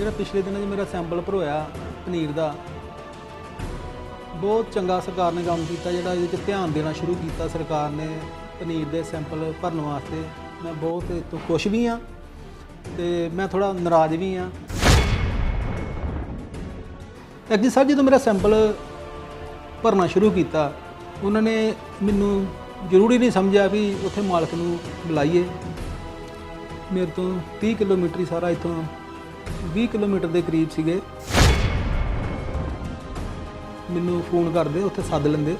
ਜਿਹੜਾ ਪਿਛਲੇ ਦਿਨਾਂ 'ਚ ਮੇਰਾ ਸੈਂਪਲ ਭਰੋਇਆ ਪਨੀਰ ਦਾ, ਬਹੁਤ ਚੰਗਾ ਸਰਕਾਰ ਨੇ ਕੰਮ ਕੀਤਾ ਜਿਹੜਾ ਇਹਦੇ 'ਚ ਧਿਆਨ ਦੇਣਾ ਸ਼ੁਰੂ ਕੀਤਾ ਸਰਕਾਰ ਨੇ ਪਨੀਰ ਦੇ ਸੈਂਪਲ ਭਰਨ ਵਾਸਤੇ। ਮੈਂ ਬਹੁਤ ਇਹ ਤੋਂ ਖੁਸ਼ ਵੀ ਹਾਂ ਤੇ ਮੈਂ ਥੋੜਾ ਨਾਰਾਜ਼ ਵੀ ਹਾਂ। ਐਕਚੁਅਲੀ ਸਰ, ਜਦੋਂ ਮੇਰਾ ਸੈਂਪਲ ਭਰਨਾ ਸ਼ੁਰੂ ਕੀਤਾ, ਉਹਨਾਂ ਨੇ ਮੈਨੂੰ ਜ਼ਰੂਰੀ ਨਹੀਂ ਸਮਝਿਆ ਵੀ ਉੱਥੇ ਮਾਲਕ ਨੂੰ ਬੁਲਾਈਏ। ਮੇਰੇ ਤੋਂ 30 ਕਿਲੋਮੀਟਰ ਹੀ ਸਾਰਾ ਇੱਥੋਂ 20 ਕਿਲੋਮੀਟਰ ਦੇ ਕਰੀਬ ਸੀਗੇ। ਮੈਨੂੰ ਫੋਨ ਕਰਦੇ, ਉੱਥੇ ਸੱਦ ਲੈਂਦੇ।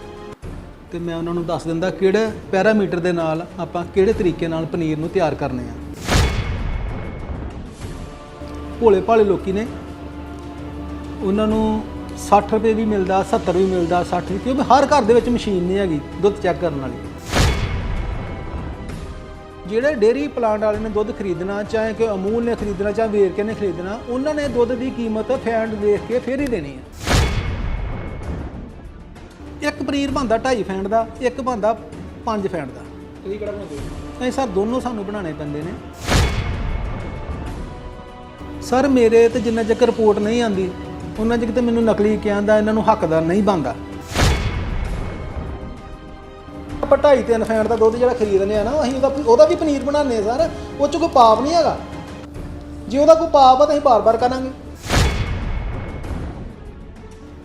ਤੇ ਮੈਂ ਉਹਨਾਂ ਨੂੰ ਦੱਸ ਦਿੰਦਾ ਕਿਹੜੇ ਪੈਰਾਮੀਟਰ ਦੇ ਨਾਲ ਆਪਾਂ ਕਿਹੜੇ ਤਰੀਕੇ ਨਾਲ ਪਨੀਰ ਨੂੰ ਤਿਆਰ ਕਰਨੇ ਆ। ਭੋਲੇ ਭਾਲੇ ਲੋਕੀ ਨੇ। ਉਹਨਾਂ ਨੂੰ 60 ਰੁਪਏ ਵੀ ਮਿਲਦਾ 70 ਵੀ ਮਿਲਦਾ 60 ਵੀ, ਕਿਉਂਕਿ ਹਰ ਘਰ ਦੇ ਵਿੱਚ ਮਸ਼ੀਨ ਨਹੀਂ ਹੈਗੀ, ਦੁੱਧ ਚੈੱਕ ਕਰਨ ਵਾਲੀ। ਜਿਹੜੇ ਡੇਰੀ ਪਲਾਂਟ ਵਾਲੇ ਨੇ ਦੁੱਧ ਖਰੀਦਣਾ ਚਾਹੇ ਕਿ ਅਮੂਲ ਨੇ ਖਰੀਦਣਾ ਚਾਹੇ ਵੇਰਕੇ ਨੇ ਖਰੀਦਣਾ ਉਹਨਾਂ ਨੇ ਦੁੱਧ ਦੀ ਕੀਮਤ ਫੈਂਡ ਦੇਖ ਕੇ ਫੇਰ ਹੀ ਦੇਣੀ ਹੈ। ਇੱਕ ਪਨੀਰ ਬਣਦਾ 2.5 ਫੈਂਡ ਦਾ ਇੱਕ ਬਣਦਾ 5 ਫੈਂਡ ਦਾ। ਤੁਸੀਂ ਕਿਹੜਾ ਬਣਾਉਂਦੇ ਹੋ? ਨਹੀਂ ਸਰ ਦੋਨੋਂ ਸਾਨੂੰ ਬਣਾਉਣੇ ਪੈਂਦੇ ਨੇ। ਸਰ ਮੇਰੇ ਤੇ ਜਿੰਨਾ ਚਿਰ ਰਿਪੋਰਟ ਨਹੀਂ ਆਂਦੀ ਉਹਨਾਂ ਚਿਰ ਤੇ ਮੈਨੂੰ ਨਕਲੀ ਕਹਿੰਦਾ ਇਹਨਾਂ ਨੂੰ ਹੱਕਦਾਰ ਨਹੀਂ ਬਣਦਾ। ਆਪਾਂ ਢਾਈ ਤਿੰਨ ਫੈਂਟ ਦਾ ਦੁੱਧ ਜਿਹੜਾ ਖਰੀਦਨੇ ਆ ਨਾ, ਅਸੀਂ ਉਹਦਾ ਉਹਦਾ ਵੀ ਪਨੀਰ ਬਣਾਉਂਦੇ ਆ ਸਰ, ਉਹ ਚ ਕੋਈ ਪਾਪ ਨਹੀਂ ਹੈਗਾ। ਜੇ ਉਹਦਾ ਕੋਈ ਪਾਪ ਆ ਤਾਂ ਅਸੀਂ ਬਾਰ-ਬਾਰ ਕਰਾਂਗੇ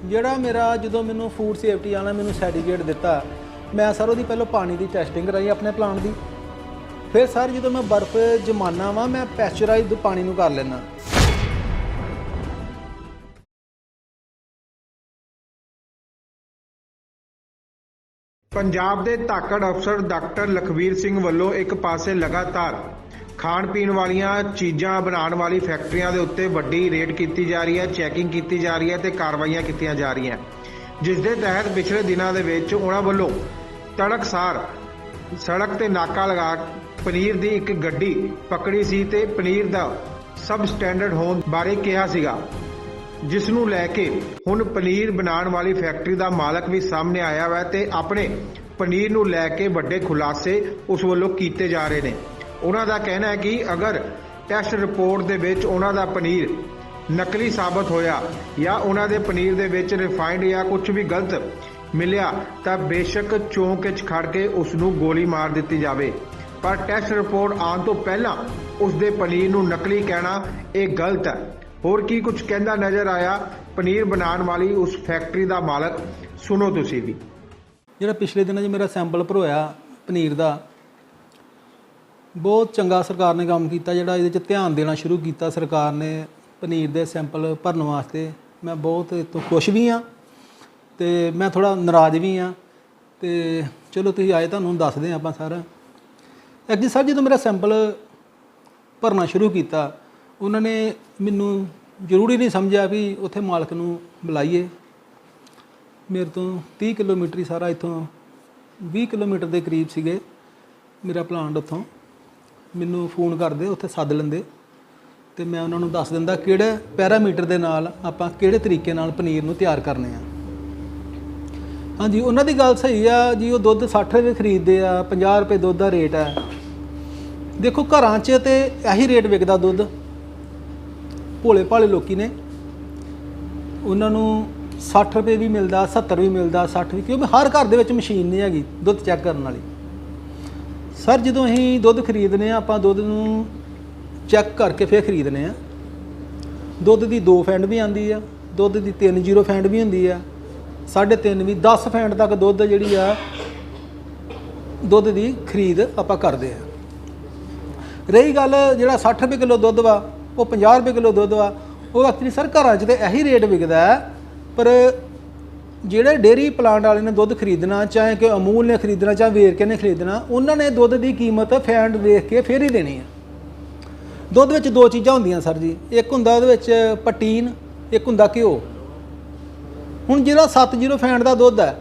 ਜਿਹੜਾ ਮੇਰਾ ਜਦੋਂ ਮੈਨੂੰ ਫੂਡ ਸੇਫਟੀ ਵਾਲਾ ਮੈਨੂੰ ਸਰਟੀਫਿਕੇਟ ਦਿੱਤਾ, ਮੈਂ ਸਰ ਉਹਦੀ ਪਹਿਲਾਂ ਪਾਣੀ ਦੀ ਟੈਸਟਿੰਗ ਕਰਾਈ ਆਪਣੇ ਪਲਾਂਟ ਦੀ। ਫਿਰ ਸਰ ਜਦੋਂ ਮੈਂ ਬਰਫ਼ ਜਮਾਨਾ ਵਾਂ, ਮੈਂ ਪੈਸਚਰਾਈਜ਼ਡ ਪਾਣੀ ਨੂੰ ਕਰ ਲੈਣਾ ਪੰਜਾਬ ਦੇ ਧਾਕੜ ਅਫਸਰ ਡਾਕਟਰ ਲਖਵੀਰ ਸਿੰਘ ਵੱਲੋਂ ਇੱਕ ਪਾਸੇ ਲਗਾਤਾਰ ਖਾਣ ਪੀਣ ਵਾਲੀਆਂ ਚੀਜ਼ਾਂ ਬਣਾਉਣ ਵਾਲੀ ਫੈਕਟਰੀਆਂ ਦੇ ਉੱਤੇ ਵੱਡੀ ਰੇਡ ਕੀਤੀ ਜਾ ਰਹੀ ਹੈ, ਚੈਕਿੰਗ ਕੀਤੀ ਜਾ ਰਹੀ ਹੈ ਤੇ ਕਾਰਵਾਈਆਂ ਕੀਤੀਆਂ ਜਾ ਰਹੀਆਂ। ਜਿਸ ਦੇ ਤਹਿਤ ਪਿਛਲੇ ਦਿਨਾਂ ਦੇ ਵਿੱਚ ਉਹਨਾਂ ਵੱਲੋਂ ਤੜਕਸਾਰ ਸੜਕ ਤੇ ਨਾਕਾ ਲਗਾ ਪਨੀਰ ਦੀ ਇੱਕ ਗੱਡੀ ਪਕੜੀ ਸੀ ਤੇ ਪਨੀਰ ਦਾ ਸਬ ਸਟੈਂਡਰਡ ਹੋਣ ਬਾਰੇ ਕਿਹਾ ਸੀਗਾ। ਜਿਸ ਨੂੰ ਲੈ ਕੇ ਹੁਣ ਪਨੀਰ ਬਣਾਉਣ ਵਾਲੀ ਫੈਕਟਰੀ ਦਾ ਮਾਲਕ ਵੀ ਸਾਹਮਣੇ ਆਇਆ ਹੈ ਤੇ ਆਪਣੇ ਪਨੀਰ ਨੂੰ ਲੈ ਕੇ ਵੱਡੇ ਖੁਲਾਸੇ ਉਸ ਵੱਲੋਂ ਕੀਤੇ ਜਾ ਰਹੇ ਨੇ। ਉਹਨਾਂ ਦਾ ਕਹਿਣਾ ਹੈ ਕਿ ਅਗਰ ਟੈਸਟ ਰਿਪੋਰਟ ਦੇ ਵਿੱਚ ਉਹਨਾਂ ਦਾ ਪਨੀਰ ਨਕਲੀ ਸਾਬਤ ਹੋਇਆ ਜਾਂ ਉਹਨਾਂ ਦੇ ਪਨੀਰ ਦੇ ਵਿੱਚ ਰਿਫਾਈਨਡ ਜਾਂ ਕੁਝ ਵੀ ਗਲਤ ਮਿਲਿਆ ਤਾਂ ਬੇਸ਼ੱਕ ਚੌਂਕ 'ਚ ਖੜ ਕੇ ਉਸ ਨੂੰ ਗੋਲੀ ਮਾਰ ਦਿੱਤੀ ਜਾਵੇ। ਪਰ ਟੈਸਟ ਰਿਪੋਰਟ ਆਉਣ ਤੋਂ ਪਹਿਲਾਂ ਉਸ ਦੇ ਪਨੀਰ ਨੂੰ ਨਕਲੀ ਕਹਿਣਾ ਇਹ ਗਲਤ ਹੈ। ਹੋਰ ਕੀ ਕੁਝ ਕਹਿੰਦਾ ਨਜ਼ਰ ਆਇਆ? ਪਨੀਰ ਬਣਾਉਣ ਵਾਲੀ ਉਸ ਫੈਕਟਰੀ ਦਾ ਮਾਲਕ, ਸੁਣੋ ਤੁਸੀਂ ਵੀ। ਜਿਹੜਾ ਪਿਛਲੇ ਦਿਨਾਂ 'ਚ ਮੇਰਾ ਸੈਂਪਲ ਭਰੋਇਆ ਪਨੀਰ ਦਾ, ਬਹੁਤ ਚੰਗਾ ਸਰਕਾਰ ਨੇ ਕੰਮ ਕੀਤਾ, ਜਿਹੜਾ ਇਹਦੇ 'ਚ ਧਿਆਨ ਦੇਣਾ ਸ਼ੁਰੂ ਕੀਤਾ ਸਰਕਾਰ ਨੇ ਪਨੀਰ ਦੇ ਸੈਂਪਲ ਭਰਨ ਵਾਸਤੇ। ਮੈਂ ਬਹੁਤ ਇਹ ਖੁਸ਼ ਵੀ ਹਾਂ ਤੇ ਮੈਂ ਥੋੜਾ ਨਾਰਾਜ਼ ਵੀ ਹਾਂ ਤੇ ਚਲੋ ਤੁਸੀਂ ਆਏ ਤੁਹਾਨੂੰ ਦੱਸਦੇ ਹਾਂ ਆਪਾਂ ਸਾਰਾ। ਐਕਚੁਅਲੀ ਸਰ, ਜਦੋਂ ਮੇਰਾ ਸੈਂਪਲ ਭਰਨਾ ਸ਼ੁਰੂ ਕੀਤਾ ਉਹਨਾਂ ਨੇ ਮੈਨੂੰ ਜ਼ਰੂਰੀ ਨਹੀਂ ਸਮਝਿਆ ਵੀ ਉੱਥੇ ਮਾਲਕ ਨੂੰ ਬੁਲਾਈਏ। ਮੇਰੇ ਤੋਂ 30 ਕਿਲੋਮੀਟਰ ਹੀ ਸਾਰਾ ਇੱਥੋਂ 20 ਕਿਲੋਮੀਟਰ ਦੇ ਕਰੀਬ ਸੀਗੇ ਮੇਰਾ ਪਲਾਂਟ ਉੱਥੋਂ। ਮੈਨੂੰ ਫੋਨ ਕਰਦੇ, ਉੱਥੇ ਸੱਦ ਲੈਂਦੇ ਤੇ ਮੈਂ ਉਹਨਾਂ ਨੂੰ ਦੱਸ ਦਿੰਦਾ ਕਿਹੜੇ ਪੈਰਾਮੀਟਰ ਦੇ ਨਾਲ ਆਪਾਂ ਕਿਹੜੇ ਤਰੀਕੇ ਨਾਲ ਪਨੀਰ ਨੂੰ ਤਿਆਰ ਕਰਨੇ ਆ। ਹਾਂਜੀ, ਉਹਨਾਂ ਦੀ ਗੱਲ ਸਹੀ ਆ ਜੀ, ਉਹ ਦੁੱਧ 60 ਰੁਪਏ ਖਰੀਦਦੇ ਆ 50 ਰੁਪਏ ਦੁੱਧ ਦਾ ਰੇਟ ਹੈ ਦੇਖੋ ਘਰਾਂ 'ਚ ਤੇ ਇਹੀ ਰੇਟ ਵਿਕਦਾ ਦੁੱਧ। ਭੋਲੇ ਭਾਲੇ ਲੋਕੀ ਨੇ, ਉਹਨਾਂ ਨੂੰ 60 ਰੁਪਏ ਵੀ ਮਿਲਦਾ 70 ਵੀ ਮਿਲਦਾ 60 ਵੀ, ਕਿਉਂਕਿ ਹਰ ਘਰ ਦੇ ਵਿੱਚ ਮਸ਼ੀਨ ਨਹੀਂ ਹੈਗੀ ਦੁੱਧ ਚੈੱਕ ਕਰਨ ਵਾਲੀ। ਸਰ ਜਦੋਂ ਅਸੀਂ ਦੁੱਧ ਖਰੀਦਨੇ ਆ ਆਪਾਂ ਦੁੱਧ ਨੂੰ ਚੈੱਕ ਕਰਕੇ ਫਿਰ ਖਰੀਦਨੇ ਆ ਦੁੱਧ ਦੀ 2 ਫੈਂਡ ਵੀ ਆਂਦੀ ਆ, ਦੁੱਧ ਦੀ 3 ਫੈਂਡ ਵੀ ਹੁੰਦੀ ਆ 3.5 ਵੀ 10 ਫੈਂਡ ਤੱਕ ਦੁੱਧ ਜਿਹੜੀ ਆ, ਦੁੱਧ ਦੀ ਖਰੀਦ ਆਪਾਂ ਕਰਦੇ ਆ ਰਹੀ ਗੱਲ ਜਿਹੜਾ 60 ਰੁਪਏ ਕਿਲੋ ਦੁੱਧ ਵਾ ਉਹ 50 ਰੁਪਏ ਕਿਲੋ ਦੁੱਧ ਵਾ ਉਹ ਐਕਚੁਅਲੀ ਸਰ ਘਰਾਂ 'ਚ ਤੇ ਇਹੀ ਰੇਟ ਵਿਕਦਾ ਪਰ ਜਿਹੜੇ ਡੇਰੀ ਪਲਾਂਟ ਵਾਲੇ ਨੇ ਦੁੱਧ ਖਰੀਦਣਾ, ਚਾਹੇ ਕਿ ਅਮੂਲ ਨੇ ਖਰੀਦਣਾ, ਚਾਹੇ ਵੇਰਕੇ ਨੇ ਖਰੀਦਣਾ, ਉਹਨਾਂ ਨੇ ਦੁੱਧ ਦੀ ਕੀਮਤ ਫੈਂਡ ਦੇਖ ਕੇ ਫੇਰ ਹੀ ਦੇਣੀ ਹੈ ਦੁੱਧ ਵਿੱਚ ਦੋ ਚੀਜ਼ਾਂ ਹੁੰਦੀਆਂ ਸਰ ਜੀ, ਇੱਕ ਹੁੰਦਾ ਉਹਦੇ ਵਿੱਚ ਪਟੀਨ ਇੱਕ ਹੁੰਦਾ ਘਿਓ। ਹੁਣ ਜਿਹੜਾ 70 ਫੈਂਡ ਦਾ ਦੁੱਧ ਹੈ,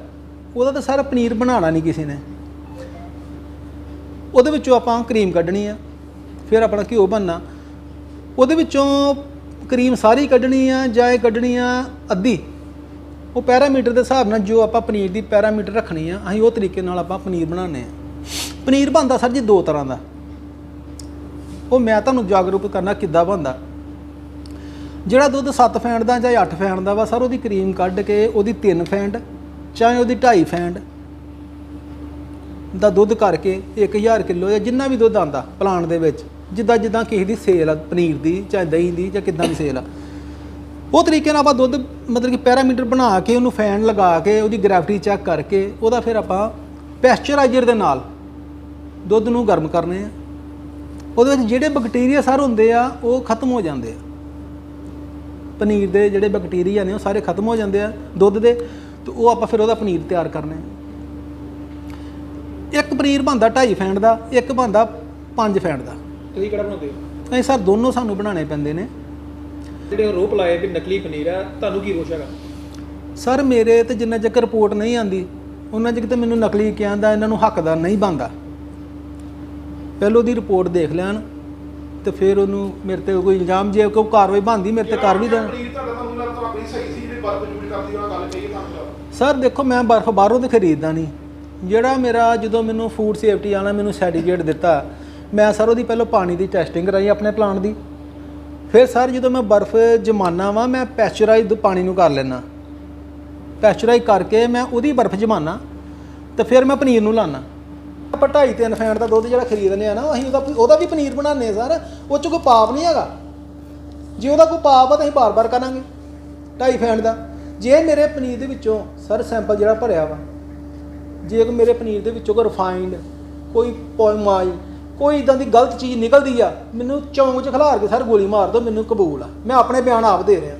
ਉਹਦਾ ਤਾਂ ਸਾਰਾ ਪਨੀਰ ਬਣਾਉਣਾ ਨਹੀਂ ਕਿਸੇ ਨੇ। ਉਹਦੇ ਵਿੱਚੋਂ ਆਪਾਂ ਕਰੀਮ ਕੱਢਣੀ ਆ, ਫਿਰ ਆਪਣਾ ਘਿਓ ਬਣਨਾ। ਉਹਦੇ ਵਿੱਚੋਂ ਕਰੀਮ ਸਾਰੀ ਕੱਢਣੀ ਆ ਜਾਂ ਇਹ ਕੱਢਣੀ ਆ ਅੱਧੀ? ਉਹ ਪੈਰਾਮੀਟਰ ਦੇ ਹਿਸਾਬ ਨਾਲ ਜੋ ਆਪਾਂ ਪਨੀਰ ਦੀ ਪੈਰਾਮੀਟਰ ਰੱਖਣੀ ਆ, ਅਸੀਂ ਉਹ ਤਰੀਕੇ ਨਾਲ ਆਪਾਂ ਪਨੀਰ ਬਣਾਉਂਦੇ ਆ। ਪਨੀਰ ਬਣਦਾ ਸਰ ਜੀ ਦੋ ਤਰ੍ਹਾਂ ਦਾ। ਉਹ ਮੈਂ ਤੁਹਾਨੂੰ ਜਾਗਰੂਕ ਕਰਨਾ ਕਿੱਦਾਂ ਬਣਦਾ। ਜਿਹੜਾ ਦੁੱਧ 7 ਫੈਂਡ ਦਾ ਜਾਂ 8 ਫੈਂਡ ਦਾ ਵਾ, ਸਰ ਉਹਦੀ ਕਰੀਮ ਕੱਢ ਕੇ ਉਹਦੀ 3 ਫੈਂਡ ਚਾਹੇ ਉਹਦੀ 2.5 ਫੈਂਡ ਦਾ ਦੁੱਧ ਕਰਕੇ 1000 ਕਿਲੋ ਜਾਂ ਜਿੰਨਾ ਵੀ ਦੁੱਧ ਆਂਦਾ ਪਲਾਂਟ ਦੇ ਵਿੱਚ ਜਿੱਦਾਂ ਜਿੱਦਾਂ ਕਿਸੇ ਦੀ ਸੇਲ ਆ, ਪਨੀਰ ਦੀ ਜਾਂ ਦਹੀਂ ਦੀ ਜਾਂ ਕਿੱਦਾਂ ਦੀ ਸੇਲ ਆ। ਉਹ ਤਰੀਕੇ ਨਾਲ ਆਪਾਂ ਦੁੱਧ ਮਤਲਬ ਕਿ ਪੈਰਾਮੀਟਰ ਬਣਾ ਕੇ ਉਹਨੂੰ ਫੈਨ ਲਗਾ ਕੇ ਉਹਦੀ ਗ੍ਰੈਵਿਟੀ ਚੈੱਕ ਕਰਕੇ ਉਹਦਾ ਫਿਰ ਆਪਾਂ ਪੈਸਚਰਾਈਜ਼ਰ ਦੇ ਨਾਲ ਦੁੱਧ ਨੂੰ ਗਰਮ ਕਰਨੇ ਆ। ਉਹਦੇ ਵਿੱਚ ਜਿਹੜੇ ਬੈਕਟੀਰੀਆ ਸਰ ਹੁੰਦੇ ਆ, ਉਹ ਖਤਮ ਹੋ ਜਾਂਦੇ ਆ। ਪਨੀਰ ਦੇ ਜਿਹੜੇ ਬੈਕਟੀਰੀਆ ਨੇ, ਉਹ ਸਾਰੇ ਖਤਮ ਹੋ ਜਾਂਦੇ ਆ ਦੁੱਧ ਦੇ, ਤੇ ਉਹ ਆਪਾਂ ਫਿਰ ਉਹਦਾ ਪਨੀਰ ਤਿਆਰ ਕਰਨੇ ਆ। ਇੱਕ ਪਨੀਰ ਬਣਦਾ 2.5 ਫੈਂਡ ਦਾ, ਇੱਕ ਬਣਦਾ 5 ਫੈਂਡ ਦਾ। ਤੁਸੀਂ ਕਿਹੜਾ ਬਣਾਉਂਦੇ ਹੋ? ਇਹ ਸਰ ਦੋਨੋਂ ਸਾਨੂੰ ਬਣਾਉਣੇ ਪੈਂਦੇ ਨੇ। ਜਿਹੜੇ ਰੋਪ ਲਾਏ ਵੀ ਨਕਲੀ ਪਨੀਰ ਆ ਤੁਹਾਨੂੰ ਕੀ ਰੋਸ਼ ਹੈਗਾ? ਸਰ ਮੇਰੇ ਤੇ ਜਿੰਨਾ ਚਿਰ ਰਿਪੋਰਟ ਨਹੀਂ ਆਂਦੀ ਉਹਨਾਂ ਚਿਰ ਤੇ ਮੈਨੂੰ ਨਕਲੀ ਕਹਿੰਦਾ ਇਹਨਾਂ ਨੂੰ ਹੱਕਦਾਰ ਨਹੀਂ ਬਣਦਾ। ਪਹਿਲੋਂ ਦੀ ਰਿਪੋਰਟ ਦੇਖ ਲੈਣ ਤੇ ਫਿਰ ਉਹਨੂੰ ਮੇਰੇ ਤੇ ਕੋਈ ਇਲਜ਼ਾਮ ਜੇ ਕੋਈ ਕਾਰਵਾਈ ਬਣਦੀ ਮੇਰੇ ਤੇ ਕਰ ਵੀ ਦੇਣ। ਪਨੀਰ ਤੁਹਾਡਾ ਤੁਹਾਨੂੰ ਲੱਗਦਾ ਆਪਣੀ ਸਹੀ ਸੀ ਜਿਹੜੀ ਬਰਫ ਯੂਜ਼ ਕਰਦੀ ਉਹਨਾਂ ਗੱਲ ਕਹੀ ਤੁਹਾਨੂੰ ਸਰ ਦੇਖੋ ਮੈਂ ਬਰਫ਼ ਬਾਹਰੋਂ ਤੇ ਖਰੀਦਦਾ ਨਹੀਂ। ਜਿਹੜਾ ਮੇਰਾ ਜਦੋਂ ਮੈਨੂੰ ਫੂਡ ਸੇਫਟੀ ਵਾਲਾ ਮੈਨੂੰ ਸਰਟੀਫਿਕੇਟ ਦਿੱਤਾ ਮੈਂ ਸਰ ਉਹਦੀ ਪਹਿਲਾਂ ਪਾਣੀ ਦੀ ਟੈਸਟਿੰਗ ਕਰਾਈ ਆਪਣੇ ਪਲਾਂਟ ਦੀ। ਫਿਰ ਸਰ ਜਦੋਂ ਮੈਂ ਬਰਫ਼ ਜਮਾਨਾ ਵਾ, ਮੈਂ ਪੈਸਚਰਾਈਜ਼ ਪਾਣੀ ਨੂੰ ਕਰ ਲੈਣਾ ਪੈਸਚਰਾਈਜ਼ ਕਰਕੇ ਮੈਂ ਉਹਦੀ ਬਰਫ਼ ਜਮਾਨਾ, ਤੇ ਫਿਰ ਮੈਂ ਪਨੀਰ ਨੂੰ ਲਾਣਾ ਆਪਾਂ ਢਾਈ ਤਿੰਨ ਫੈਂਟ ਦਾ ਦੁੱਧ ਜਿਹੜਾ ਖਰੀਦਨੇ ਆ ਨਾ, ਅਸੀਂ ਉਹਦਾ ਉਹਦਾ ਵੀ ਪਨੀਰ ਬਣਾਉਂਦੇ ਆ ਸਰ। ਉਹ ਚ ਕੋਈ ਪਾਪ ਨਹੀਂ ਹੈਗਾ। ਜੇ ਉਹਦਾ ਕੋਈ ਪਾਪ ਆ ਤਾਂ ਅਸੀਂ ਬਾਰ-ਬਾਰ ਕਰਾਂਗੇ, ਢਾਈ ਫੈਂਟ ਦਾ। ਜੇ ਮੇਰੇ ਪਨੀਰ ਦੇ ਵਿੱਚੋਂ ਸਰ ਸੈਂਪਲ ਜਿਹੜਾ ਭਰਿਆ ਵਾ, ਜੇ ਮੇਰੇ ਪਨੀਰ ਦੇ ਵਿੱਚੋਂ ਕੋਈ ਰਿਫਾਈਨਡ ਕੋਈ ਪੋਇਮਾਈ ਕੋਈ ਇਦਾਂ ਦੀ ਗਲਤ ਚੀਜ਼ ਨਿਕਲਦੀ ਆ, ਮੈਨੂੰ ਚੌਂਕ 'ਚ ਖਿਲਾਰ ਕੇ ਸਰ ਗੋਲੀ ਮਾਰ ਦਿਓ, ਮੈਨੂੰ ਕਬੂਲ ਆ। ਮੈਂ ਆਪਣੇ ਬਿਆਨ ਆਪ ਦੇ ਰਿਹਾ।